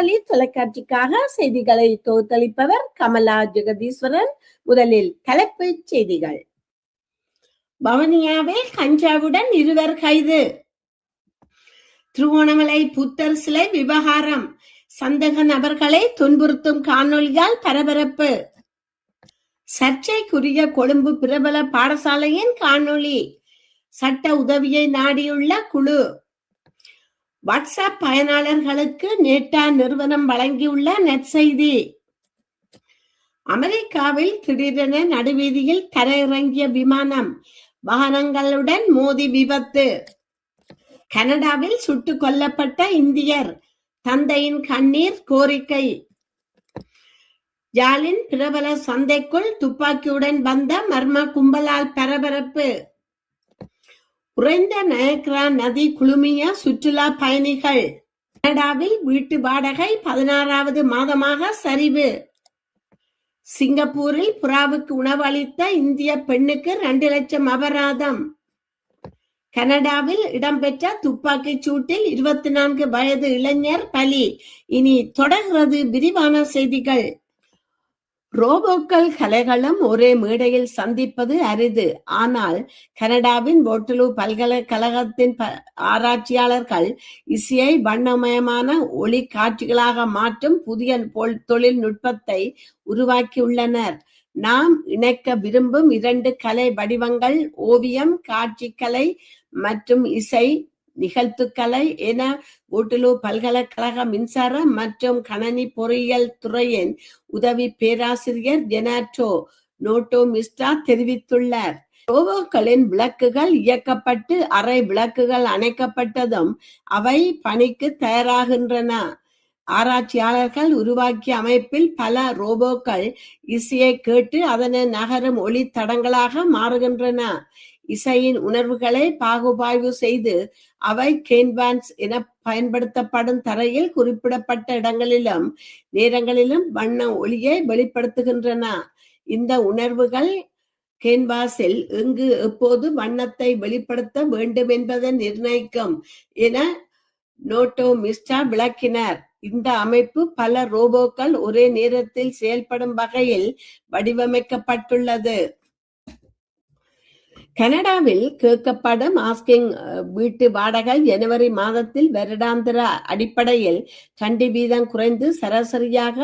வணக்கம் தொலைக்காட்சிக்காக செய்திகளை தொகுத்தளிப்பவர் கமலா ஜெகதீஸ்வரன். முதலில் தலைப்புச் செய்திகள். பவனியாவில் கஞ்சாவுடன் இருவர் கைது. திருவோணமலை புத்தர் சிலை விவகாரம். சந்தக நபர்களை துன்புறுத்தும் காணொலியால் பரபரப்பு. சர்ச்சைக்குரிய கொழும்பு பிரபல பாடசாலையின் காணொளி. சட்ட உதவியை நாடியுள்ள குழு. வாட்ஸ்அப் பயனாளர்களுக்கு நேட்டா நிறுவனம் வழங்கியுள்ள நற்செய்தி. அமெரிக்காவில் திடீரென நடுவீதியில் தரையிறங்கிய விமானம் வாகனங்களுடன் மோதி விபத்து. கனடாவில் சுட்டுக் கொல்லப்பட்ட இந்தியர் தந்தையின் கண்ணீர் கோரிக்கை. யாழின் பிரபல சந்தைக்குள் துப்பாக்கியுடன் வந்த மர்ம கும்பலால் பரபரப்பு. குறைந்த நயக்ரா நதி குழுமிய சுற்றுலா பயணிகள். கனடாவில் வீட்டு வாடகை பதினாறாவது மாதமாக சரிவு. சிங்கப்பூரில் புறாவுக்கு உணவு அளித்த இந்திய பெண்ணுக்கு இரண்டு லட்சம் அபராதம். கனடாவில் இடம்பெற்ற துப்பாக்கிச் சூட்டில் இருபத்தி நான்கு வயது இளைஞர் பலி. இனி தொடர்கிறது விரிவான செய்திகள். ரோபோக்கள் கலைகளும் ஒரே மேடையில் சந்திப்பது அரிது. ஆனால் கனடாவின் போட்டலு பல்கலைக்கழகத்தின் ஆராய்ச்சியாளர்கள் இசையை வண்ணமயமான ஒளி காட்சிகளாக மாற்றும் புதிய தொழில்நுட்பத்தை உருவாக்கியுள்ளனர். நாம் இணைக்க விரும்பும் இரண்டு கலை வடிவங்கள் ஓவியம் காட்சிக்கலை மற்றும் இசை நிகழ்த்துக்கலை என ஓட்டுலு பல்கலைக்கழக மின்சார மற்றும் கணனி பொறியியல் துறையின் உதவி பேராசிரியர் ஜெனாட்டோ நோட்டோ மிஸ்டா தெரிவித்துள்ளார். ரோபோக்களின் விளக்குகள் இயக்கப்பட்டு அறை விளக்குகள் அணைக்கப்பட்டதும் அவை பணிக்கு தயாராகின்றன. ஆராய்ச்சியாளர்கள் உருவாக்கிய அமைப்பில் பல ரோபோக்கள் இசையை கேட்டு அதனை நகரும் ஒளி தடங்களாக மாறுகின்றன. இசையின் உணர்வுகளை பாகுபாய்வு செய்து அவை கேன்வான்ஸ் என பயன்படுத்தப்படும் தரையில் குறிப்பிடப்பட்ட இடங்களிலும் நேரங்களிலும் வண்ண ஒளியை வெளிப்படுத்துகின்றன. இந்த உணர்வுகள் கேன்வாஸில் எங்கு எப்போது வண்ணத்தை வெளிப்படுத்த வேண்டும் என்பதை நிர்ணயிக்கும் என நோட்டோ மிஸ்டா விளக்கினார். இந்த அமைப்பு பல ரோபோக்கள் ஒரே நேரத்தில் செயல்படும் வகையில் வடிவமைக்கப்பட்டுள்ளது. கனடாவில் கேட்கப்படும் ஆஸ்கிங் வீட்டு வாடகை ஜனவரி மாதத்தில் வருடாந்திர அடிப்படையில் கண்டி வீதம் குறைந்து சராசரியாக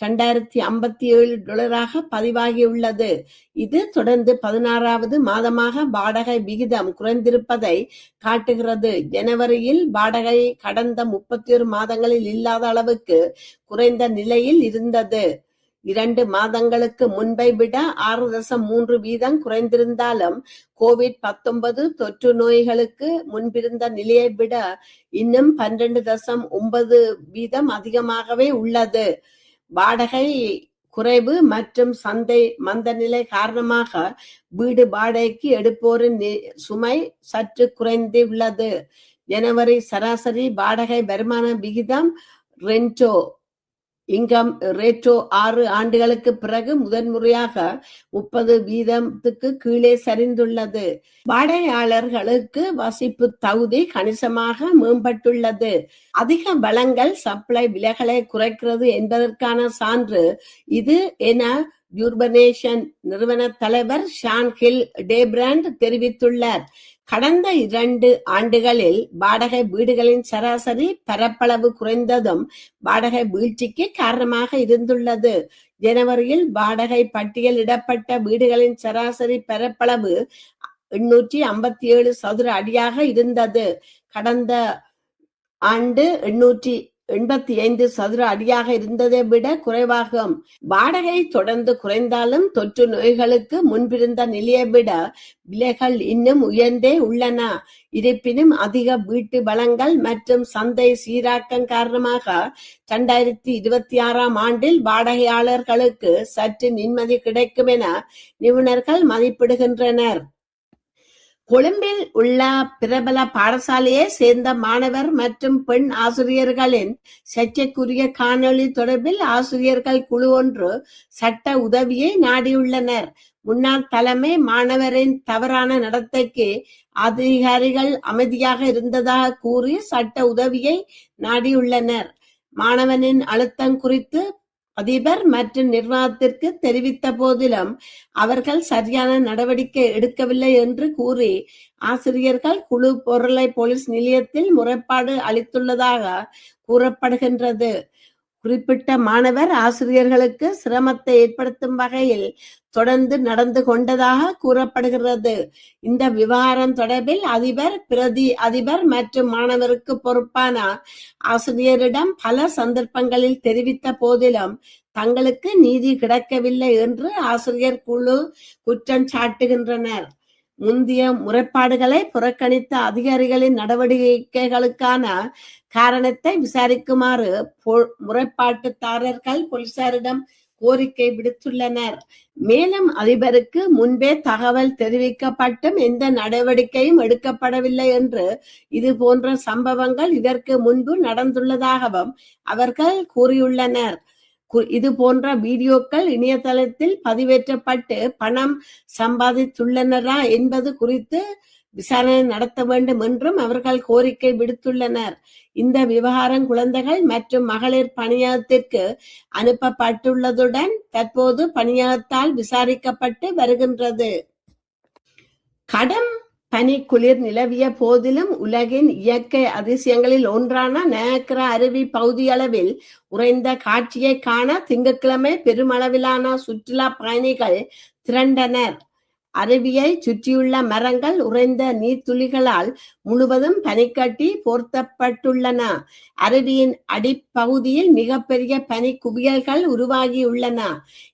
இரண்டாயிரத்தி ஐம்பத்தி ஏழு டாலராக பதிவாகியுள்ளது. இது தொடர்ந்து பதினாறாவது மாதமாக வாடகை விகிதம் குறைந்திருப்பதை காட்டுகிறது. ஜனவரியில் வாடகை கடந்த முப்பத்தி ஒரு மாதங்களில் இல்லாத அளவுக்கு குறைந்த நிலையில் இருந்தது. இரண்டு மாதங்களுக்கு முன்பை விட ஆறு தசம் மூன்று வீதம் குறைந்திருந்தாலும் கோவிட் பத்தொன்பது தொற்று நோய்களுக்கு முன்பிருந்த நிலையை விட இன்னும் பன்னிரண்டு தசம் ஒன்பது வீதம் அதிகமாகவே உள்ளது. வாடகை குறைவு மற்றும் சந்தை மந்த நிலை காரணமாக வீடு வாடகைக்கு எடுப்போரின் சுமை சற்று குறைந்து உள்ளது. ஜனவரி சராசரி வாடகை வருமான விகிதம் ரென்டோ இங்கம் ரேட்டோ ஆறு ஆண்டுகளுக்கு பிறகு முதன்முறையாக முப்பது வீதத்துக்கு கீழே சரிந்துள்ளது. வாடையாளர்களுக்கு வசிப்பு தகுதி கணிசமாக மேம்பட்டுள்ளது. அதிக வளங்கள் சப்ளை விலைகளை குறைக்கிறது என்பதற்கான சான்று இது என யூர்பனேஷன் நிறுவன தலைவர் ஷான் ஹில் டேபிராண்ட் தெரிவித்துள்ளார். கடந்த இரண்டு ஆண்டுகளில் வாடகை வீடுகளின் சராசரி பரப்பளவு குறைந்ததும் வாடகை வீழ்ச்சிக்கு காரணமாக இருந்துள்ளது. ஜனவரியில் வாடகை பட்டியலிடப்பட்ட வீடுகளின் சராசரி பரப்பளவு எண்ணூற்றி ஐம்பத்தி ஏழு சதுர அடியாக இருந்தது. கடந்த ஆண்டு எண்ணூற்றி எண்பத்தி ஐந்து சதுர அடியாக இருந்ததை விட குறைவாகும். வாடகை தொடர்ந்து குறைந்தாலும் தொற்று நோய்களுக்கு முன்பிருந்த நிலையை விட விலைகள் இன்னும் உயர்ந்தே உள்ளன. இருப்பினும் அதிக வீட்டு வளங்கள் மற்றும் சந்தை சீராக்கம் காரணமாக இரண்டாயிரத்தி இருபத்தி ஆறாம் ஆண்டில் வாடகையாளர்களுக்கு சற்று நிம்மதி கிடைக்கும் என நிபுணர்கள் மதிப்பிடுகின்றனர். கொழும்பில் உள்ள பிரபல பாடசாலையை சேர்ந்த மாணவர் மற்றும் பெண் ஆசிரியர்களின் சர்ச்சைக்குரிய காணொளி தொடர்பில் ஆசிரியர்கள் குழு ஒன்று சட்ட உதவியை நாடியுள்ளனர். முன்னாள் தலைமை மாணவரின் தவறான நடத்தைக்கு அதிகாரிகள் அமைதியாக இருந்ததாக கூறி சட்ட உதவியை நாடியுள்ளனர். மாணவனின் அழுத்தம் குறித்து அதிபர் மற்றும் நிர்வாகத்திற்கு தெரிவித்த போதிலும் அவர்கள் சரியான நடவடிக்கை எடுக்கவில்லை என்று கூறி ஆசிரியர்கள் குழு பொருளை போலீஸ் நிலையத்தில் முறைப்பாடு அளித்துள்ளதாக கூறப்படுகின்றது. குறிப்பிட்ட மாணவர் ஆசிரியர்களுக்கு சிரமத்தை ஏற்படுத்தும் வகையில் தொடர்ந்து நடந்து கொண்டதாக கூறப்படுகிறது. இந்த விவகாரம் தொடர்பில் அதிபர் பிரதி அதிபர் மற்றும் மாணவருக்கு பொறுப்பான ஆசிரியரிடம் பல சந்தர்ப்பங்களில் தெரிவித்த போதிலும் தங்களுக்கு நீதி கிடைக்கவில்லை என்று ஆசிரியர் குழு குற்றம் சாட்டுகின்றனர். முந்தைய முறைப்பாடுகளை புறக்கணித்த அதிகாரிகளின் நடவடிக்கைகளுக்கான காரணத்தை விசாரிக்குமாறு பொ- முறைப்பாட்டுதாரர்கள் போலீசாரிடம் கோரிக்கை விடுத்துள்ளனர். மேலும் அதிபருக்கு முன்பே தகவல் தெரிவிக்கப்பட்டும் எந்த நடவடிக்கையும் எடுக்கப்படவில்லை என்று இது போன்ற சம்பவங்கள் இதற்கு முன்பு நடந்துள்ளதாகவும் அவர்கள் கூறியுள்ளனர். இது போன்ற வீடியோக்கள் இணையதளத்தில் பதிவேற்றப்பட்டு பணம் சம்பாதித்துள்ளனரா என்பது குறித்து விசாரணை நடத்த வேண்டும் என்றும் அவர்கள் கோரிக்கை விடுத்துள்ளனர். இந்த விவகாரம் குழந்தைகள் மற்றும் மகளிர் பணியகத்திற்கு அனுப்பப்பட்டுள்ளதுடன் தற்போது பணியகத்தால் விசாரிக்கப்பட்டு வருகின்றது. கடன் பனி குளிர் நிலவிய போதிலும் உலகின் இயற்கை அதிசயங்களில் ஒன்றான நயக்ரா அருவி பகுதியளவில் உறைந்த காட்சியை காண திங்கட்கிழமை பெருமளவிலான சுற்றுலா பயணிகள் திரண்டனர். அருவியை சுற்றியுள்ள மரங்கள் உறைந்த நீர்த்துளிகளால் முழுவதும் பனிக்கட்டி போர்த்தப்பட்டுள்ளன. அருவியின் அடிப்பகுதியில் மிகப்பெரிய பனி குவியல்கள் உருவாகியுள்ளன.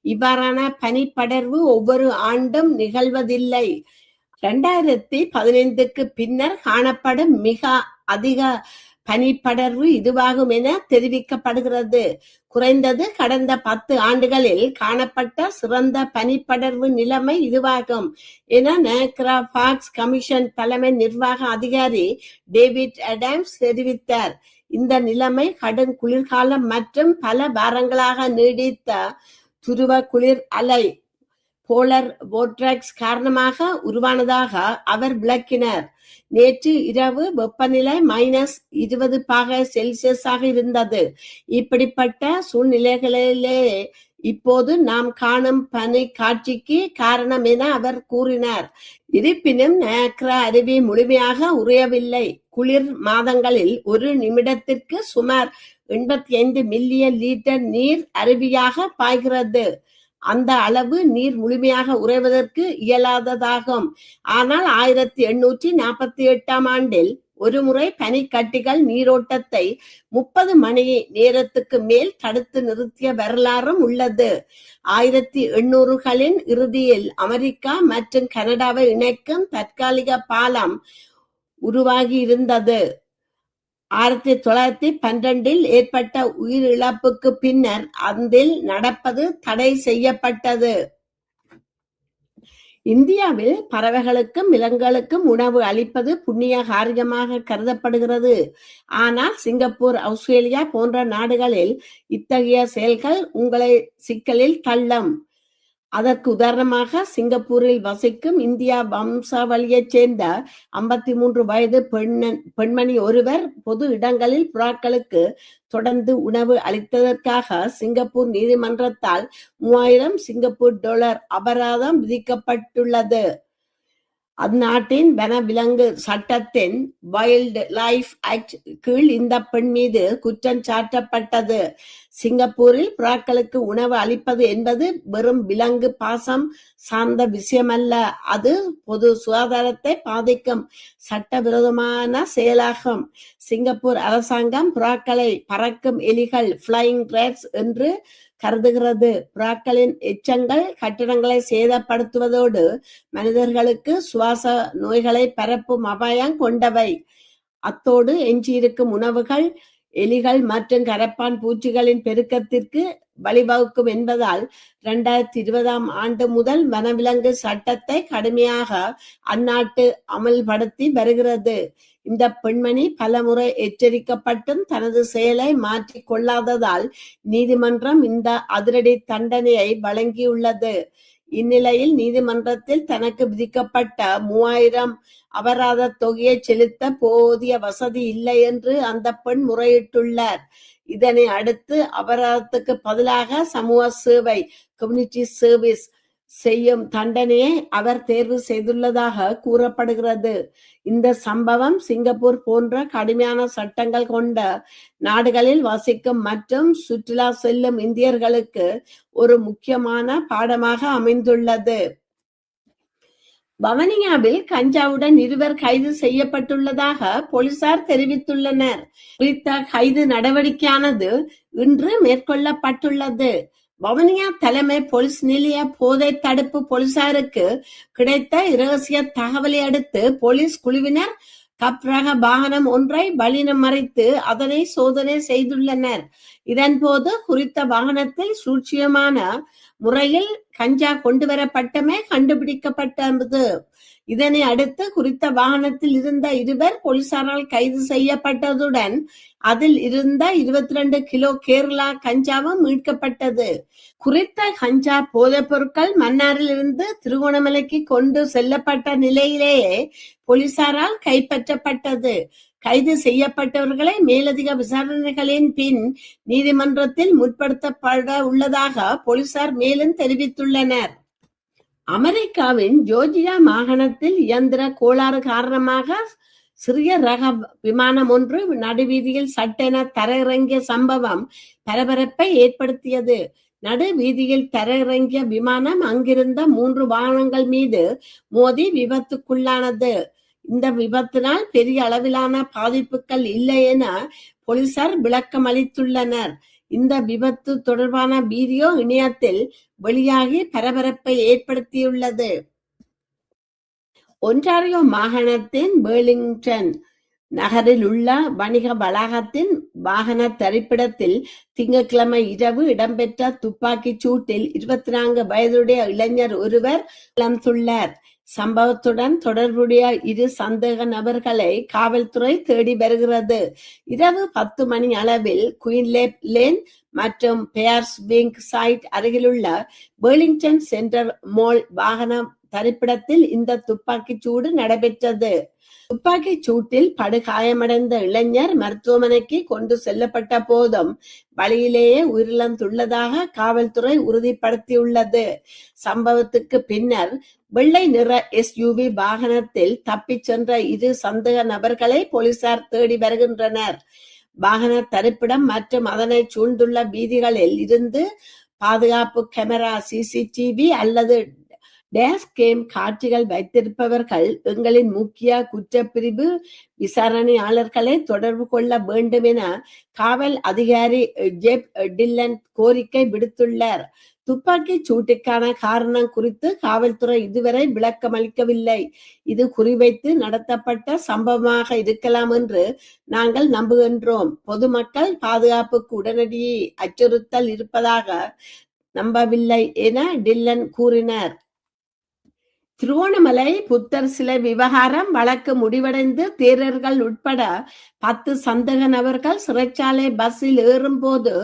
இவ்வாறான பனிப்படர்வு ஒவ்வொரு ஆண்டும் நிகழ்வதில்லை. இரண்டாயிரத்தி பதினைந்துக்கு பின்னர் காணப்படும் மிக அதிக பனிப்படர்வு இதுவாகும் என தெரிவிக்கப்படுகிறது. குறைந்தது கடந்த பத்து ஆண்டுகளில் காணப்பட்ட சிறந்த பனிப்படர்வு நிலைமை இதுவாகும் என நேக்ரா பாக்ஸ் கமிஷன் தலைமை நிர்வாக அதிகாரி டேவிட் அடாம்ஸ் தெரிவித்தார். இந்த நிலைமை கடும் குளிர்காலம் மற்றும் பல வாரங்களாக நீடித்த துருவ குளிர் அலை போலர் போட்ராக்ஸ் காரணமாக உருவானதாக அவர் விளக்கினார். நேற்று இரவு வெப்பநிலை மைனஸ் இருபது பாக செல்சியஸாக இருந்தது. இப்படிப்பட்ட சூழ்நிலைகளிலே இப்போது நாம் காணும் பனி காட்சிக்கு காரணம் என அவர் கூறினார். இருப்பினும் நேக்ரா அருவி முழுமையாக உறையவில்லை. குளிர் மாதங்களில் ஒரு நிமிடத்திற்கு சுமார் எண்பத்தி ஐந்து மில்லியன் லிட்டர் நீர் அருவியாக பாய்கிறது. அந்த அளவு நீர் முழுமையாக உறைவதற்கு இயலாததாகும். ஆனால் ஆயிரத்தி எண்ணூற்றி நாற்பத்தி எட்டாம் ஆண்டில் ஒருமுறை பனிக்கட்டிகள் நீரோட்டத்தை முப்பது மணி நேரத்துக்கு மேல் தடுத்து நிறுத்திய வரலாறும் உள்ளது. ஆயிரத்தி எண்ணூறுகளின் இறுதியில் அமெரிக்கா மற்றும் கனடாவை இணைக்கும் தற்காலிக பாலம் உருவாகி இருந்தது ஆயிரத்தி தொள்ளாயிரத்தி பன்னிரண்டில் ஏற்பட்ட உயிரிழப்புக்கு பின்னர் அந்தில் நடப்பது தடை செய்யப்பட்டது. இந்தியாவில் பறவைகளுக்கும் விலங்குகளுக்கும் உணவு அளிப்பது புண்ணிய காரியமாக கருதப்படுகிறது. ஆனால் சிங்கப்பூர் ஆஸ்திரேலியா போன்ற நாடுகளில் இத்தகைய செயல்கள் உங்களை சிக்கலில் தள்ளும். அதற்கு உதாரணமாக சிங்கப்பூரில் வசிக்கும் இந்தியா வம்சாவளியைச் சேர்ந்த ஐம்பத்தி மூன்று வயது பெண்ணன் பெண்மணி ஒருவர் பொது இடங்களில் புறாக்களுக்கு தொடர்ந்து உணவு அளித்ததற்காக சிங்கப்பூர் நீதிமன்றத்தால் மூவாயிரம் சிங்கப்பூர் டாலர் அபராதம் விதிக்கப்பட்டுள்ளது. அந்நாட்டின் வனவிலங்கு சட்டத்தின் வைல்டு லைஃப் ஆக்ட் கீழ் இந்த பெண் மீது குற்றம் சாட்டப்பட்டது. சிங்கப்பூரில் புறாக்களுக்கு உணவு அளிப்பது என்பது வெறும் விலங்கு பாசம் சார்ந்த விஷயமல்ல. அது பொது சுகாதாரத்தை பாதிக்கும் சட்டவிரோதமான செயலாகும். சிங்கப்பூர் அரசாங்கம் புறாக்களை பறக்கும் எலிகள் ஃபிளைங் ரேட்ஸ் என்று கருதுகிறது. புறாக்களின் எச்சங்கள் கட்டிடங்களை சேதப்படுத்துவதோடு மனிதர்களுக்கு சுவாச நோய்களை பரப்பும் அபாயம் கொண்டவை. அத்தோடு எஞ்சியிருக்கும் உணவுகள் எலிகள் மற்றும் கரப்பான் பூச்சிகளின் பெருக்கத்திற்கு வழிவகுக்கும் என்பதால் இரண்டாயிரத்தி இருபதாம் ஆண்டு முதல் வனவிலங்கு சட்டத்தை கடுமையாக அந்நாட்டு அமல்படுத்தி வருகிறது. இந்த பெண்மணி பலமுறை எச்சரிக்கப்பட்டும் தனது செயலை மாற்றிக் கொள்ளாததால் நீதிமன்றம் இந்த அதிரடி தண்டனையை வழங்கியுள்ளது. இந்நிலையில் நீதிமன்றத்தில் தனக்கு விதிக்கப்பட்ட மூவாயிரம் அபராத தொகையை செலுத்த போதிய வசதி இல்லை என்று அந்த பெண் முறையிட்டுள்ளார். இதனை அடுத்து அபராதத்துக்கு பதிலாக சமூக சேவை கம்யூனிட்டி சர்வீஸ் செய்யும் தண்டனையை அவர் தேர்வு செய்துள்ளதாக கூறப்படுகிறது. இந்த சம்பவம் சிங்கப்பூர் போன்ற கடுமையான சட்டங்கள் கொண்ட நாடுகளில் வசிக்கும் மற்றும் சுற்றுலா செல்லும் இந்தியர்களுக்கு ஒரு முக்கியமான பாடமாக அமைந்துள்ளது. பவனியாவில் கஞ்சாவுடன் இருவர் கைது செய்யப்பட்டுள்ளதாக போலீசார் தெரிவித்துள்ளனர். குறித்த கைது நடவடிக்கையானது இன்று மேற்கொள்ளப்பட்டுள்ளது. வவுனியா தலைமை போலீஸ் நிலைய போதை தடுப்பு போலீசாருக்கு கிடைத்த இரகசிய தகவலை அடுத்து போலீஸ் குழுவினர் கப்ரக வாகனம் ஒன்றை வழினம் மறைத்து அதனை சோதனை செய்துள்ளனர். இதன்போது குறித்த வாகனத்தில் சூட்சியமான முறையில் கஞ்சா கொண்டு வரப்பட்டமே கண்டுபிடிக்கப்பட்டது. இதனை அடுத்து குறித்த வாகனத்தில் இருந்த இருவர் போலீசாரால் கைது செய்யப்பட்டதுடன் அதில் இருந்த இருபத்தி ரெண்டு கிலோ கேரளா கஞ்சாவும் மீட்கப்பட்டது. குறித்த கஞ்சா போதைப் பொருட்கள் மன்னாரில் இருந்து திருகோணமலைக்கு கொண்டு செல்லப்பட்ட நிலையிலேயே போலீசாரால் கைப்பற்றப்பட்டது. கைது செய்யப்பட்டவர்களை மேலதிக விசாரணைகளின் பின் நீதிமன்றத்தில் முற்படுத்தப்பட உள்ளதாக போலீசார் மேலும் தெரிவித்துள்ளனர். அமெரிக்காவின் ஜோர்ஜியா மாகாணத்தில் இயந்திர கோளாறு காரணமாக சிறிய ரக விமானம் ஒன்று நடுவீதியில் சட்டென தரையிறங்கிய சம்பவம் பரபரப்பை ஏற்படுத்தியது. நடு வீதியில் தரையிறங்கிய விமானம் அங்கிருந்த மூன்று வாகனங்கள் மீது மோதி விபத்துக்குள்ளானது. இந்த விபத்தினால் பெரிய அளவிலான பாதிப்புகள் இல்லை என போலீசார் விளக்கம் அளித்துள்ளனர் இந்த விபத்து தொடர்பான வீடியோ இணையத்தில் வெளியாகி பரபரப்பை ஏற்படுத்தியுள்ளது. ஒன்றாரியோ மாகாணத்தின் பேர்லிங்டன் நகரில் உள்ள வணிக வளாகத்தின் வாகன தரிப்பிடத்தில் திங்கட்கிழமை இரவு இடம்பெற்ற துப்பாக்கிச் சூட்டில் இருபத்தி நான்கு வயதுடைய இளைஞர் ஒருவர் இழந்துள்ளார் சம்பவத்துடன் தொடர்புடைய இரு சந்தேக நபர்களை காவல்துறை தேடி வருகிறது. இரவு பத்து மணி அளவில் குயின்லேப் லேன் மற்றும் பேர்ஸ் விங்க் சைட் அருகிலுள்ள பேர்லிங்டன் சென்டர் மால் வாகன தரிப்பிடத்தில் இந்த துப்பாக்கிச் சூடு நடைபெற்றது. துப்பாக்கிச் சூட்டில் படுகாயமடைந்த இளைஞர் மருத்துவமனைக்கு கொண்டு செல்லப்பட்ட போதும் வழியிலேயே உயிரிழந்துள்ளதாக காவல்துறை உறுதிப்படுத்தியுள்ளது. சம்பவத்துக்கு பின்னர் வெள்ளை நிற எஸ்யூவி வாகனத்தில் தப்பிச் சென்ற இரு சந்தேக நபர்களை போலீசார் தேடி வருகின்றனர். வாகன தரிப்பிடம் மற்றும் அதனை சூழ்ந்துள்ள வீதிகளில் இருந்து பாதுகாப்பு கேமரா சிசிடிவி அல்லது டேஷ் கேம் காட்சிகள் வைத்திருப்பவர்கள் எங்களின் முக்கிய குற்றப்பிரிவு விசாரணையாளர்களை தொடர்பு கொள்ள வேண்டும் என காவல் அதிகாரி ஜெப் டில்லன் கோரிக்கை விடுத்துள்ளார். துப்பாக்கி சூட்டுக்கான காரணம் குறித்து காவல்துறை இதுவரை விளக்கம் அளிக்கவில்லை. இது குறிவைத்து நடத்தப்பட்ட சம்பவமாக இருக்கலாம் என்று நாங்கள் நம்புகின்றோம். பொதுமக்கள் பாதுகாப்புக்கு உடனடியே அச்சுறுத்தல் இருப்பதாக நம்பவில்லை என டில்லன் கூறினார். திருவோணமலை புத்தர் சிலை விவகாரம் வழக்கு முடிவடைந்து தேரர்கள் உட்பட பத்து சந்தேக நபர்கள் சிறைச்சாலை பஸ்ஸில் ஏறும்போது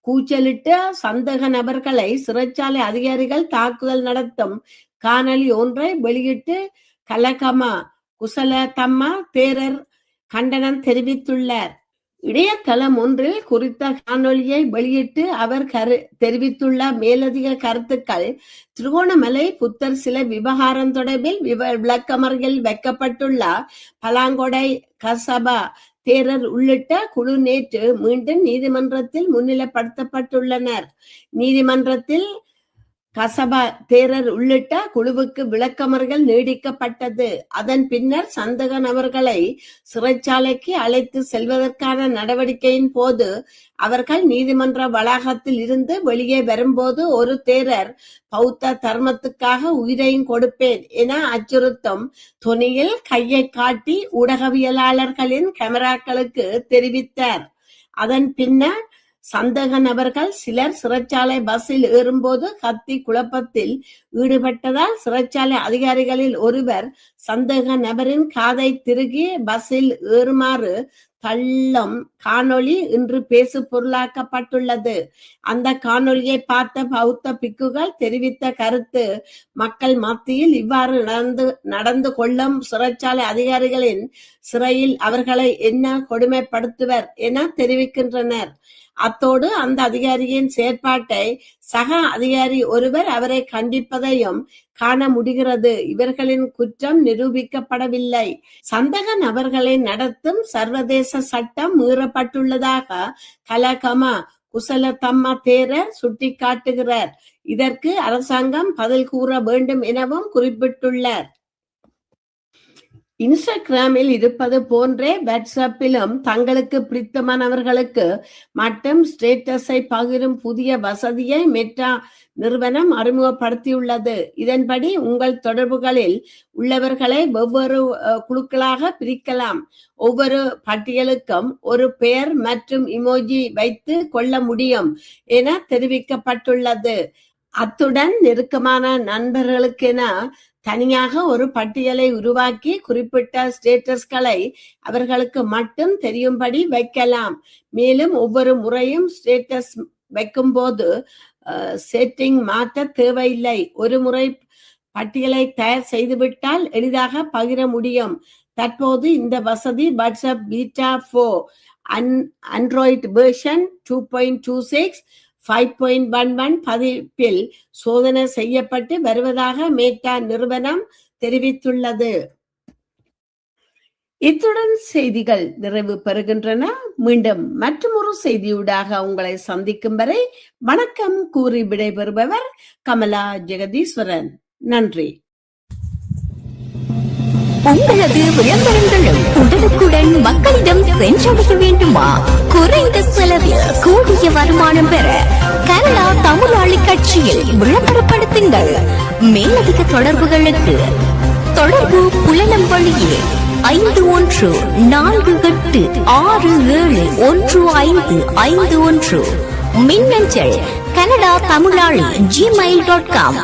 கூச்சலிட்டு சந்தேக நபர்களை சிறைச்சாலை அதிகாரிகள் தாக்குதல் நடத்தும் காணொலி ஒன்றை வெளியிட்டு கலகமா குசலதம்மா தேரர் கண்டனம் தெரிவித்துள்ளார். இணையதளம் ஒன்றில் குறித்த காணொலியை வெளியிட்டு அவர் கரு தெரிவித்துள்ள மேலதிக கருத்துக்கள் திருகோணமலை புத்தர் சில விவகாரம் தொடர்பில் விளக்கமறியல் வைக்கப்பட்டுள்ள பலாங்கொடை கசபா தேரர் உள்ளிட்ட குழு நேற்று மீண்டும் நீதிமன்றத்தில் முன்னிலைப்படுத்தப்பட்டுள்ளனர். நீதிமன்றத்தில் கசபா தேரர் உள்ளிட்ட குழுவுக்கு விளக்கமறிகள் நீடிக்கப்பட்டது. அதன் பின்னர் சந்தக நபர்களை சிறைச்சாலைக்கு அழைத்து செல்வதற்கான நடவடிக்கையின் போது அவர்கள் நீதிமன்ற வளாகத்தில் இருந்து வெளியே வரும்போது ஒரு தேரர் பௌத்த தர்மத்துக்காக உயிரையும் கொடுப்பேன் என அச்சுறுத்தும் துணியில் கையை காட்டி ஊடகவியலாளர்களின் கேமராக்களுக்கு தெரிவித்தார். அதன் பின்னர் சந்தேக நபர்கள் சிலர் சிறைச்சாலை பஸ்ஸில் ஏறும்போது கத்தி குழப்பத்தில் ஈடுபட்டதால் சிறைச்சாலை அதிகாரிகளில் ஒருவர் சந்தேக நபரின் காதை திருகி பஸ்ஸில் ஏறுமாறு தள்ளும் காணொளி இன்று பேசு பொருளாக்கப்பட்டுள்ளது. அந்த காணொளியை பார்த்த பௌத்த பிக்குகள் தெரிவித்த கருத்து மக்கள் மத்தியில் இவ்வாறு நடந்து நடந்து கொள்ளும் சிறைச்சாலை அதிகாரிகளின் சிறையில் அவர்களை என்ன கொடுமைப்படுத்துவர் என தெரிவிக்கின்றனர். அத்தோடு அந்த அதிகாரியின் செயற்பாட்டை சக அதிகாரி ஒருவர் அவரை கண்டிப்பதையும் காண முடிகிறது. இவர்களின் குற்றம் நிரூபிக்கப்படவில்லை. சந்தக நபர்களை நடத்தும் சர்வதேச சட்டம் மீறப்பட்டுள்ளதாக கலகம குசலத்தம்மா தேரர் சுட்டிக்காட்டுகிறார். இதற்கு அரசாங்கம் பதில் கூற வேண்டும் எனவும் குறிப்பிட்டுள்ளார். இன்ஸ்டாகிராமில் இருப்பது போன்றே வாட்ஸ்அப்பிலும் தங்களுக்கு பிடித்தமானவர்களுக்கு மட்டும் ஸ்டேட்டஸை பகிரும் புதிய வசதியை மெட்டா நிறுவனம் அறிமுகப்படுத்தியுள்ளது. இதன்படி உங்கள் தொடர்புகளில் உள்ளவர்களை வெவ்வேறு குழுக்களாக பிரிக்கலாம். ஒவ்வொரு பட்டியலுக்கும் ஒரு பெயர் மற்றும் இமோஜி வைத்து கொள்ள முடியும் என தெரிவிக்கப்பட்டுள்ளது. அத்துடன் நெருக்கமான நண்பர்களுக்கென தனியாக ஒரு பட்டியலை உருவாக்கி குறிப்பிட்ட ஸ்டேட்டஸ்களை அவர்களுக்கு மட்டும் தெரியும்படி வைக்கலாம். மேலும் ஒவ்வொரு முறையும் ஸ்டேட்டஸ் வைக்கும்போது செட்டிங் மாற்ற தேவையில்லை. ஒரு முறை பட்டியலை தயார் செய்துவிட்டால் எளிதாக பகிர முடியும். தற்போது இந்த வசதி WhatsApp beta for an Android version two point two six five point one one பதிப்பில் சோதனை செய்யப்பட்டு வருவதாக மேட்டா நிறுவனம் தெரிவித்துள்ளது. இத்துடன் செய்திகள் நிறைவு பெறுகின்றன. மீண்டும் மற்றொரு செய்தியூடாக உங்களை சந்திக்கும் வரை வணக்கம் கூறி விடைபெறுபவர் கமலா ஜெகதீஸ்வரன். நன்றி. உங்களது விளம்பரங்களும் உடனுக்குடன் மக்களிடம் சென்றடைய வேண்டுமா? குறைந்த செலவில் கூடிய வருமானம் பெற கனடா தமிழாளி கட்சியில் விளம்பரப்படுத்துங்கள் மேலதிக தொடர்புகளுக்கு தொடர்பு புலனம் வழியே ஐந்து ஒன்று நான்கு எட்டு ஆறு ஏழு ஒன்று ஐந்து ஐந்து ஒன்று. மின்னஞ்சல் கனடா தமிழாளி ஜிமெயில் டாட் காம்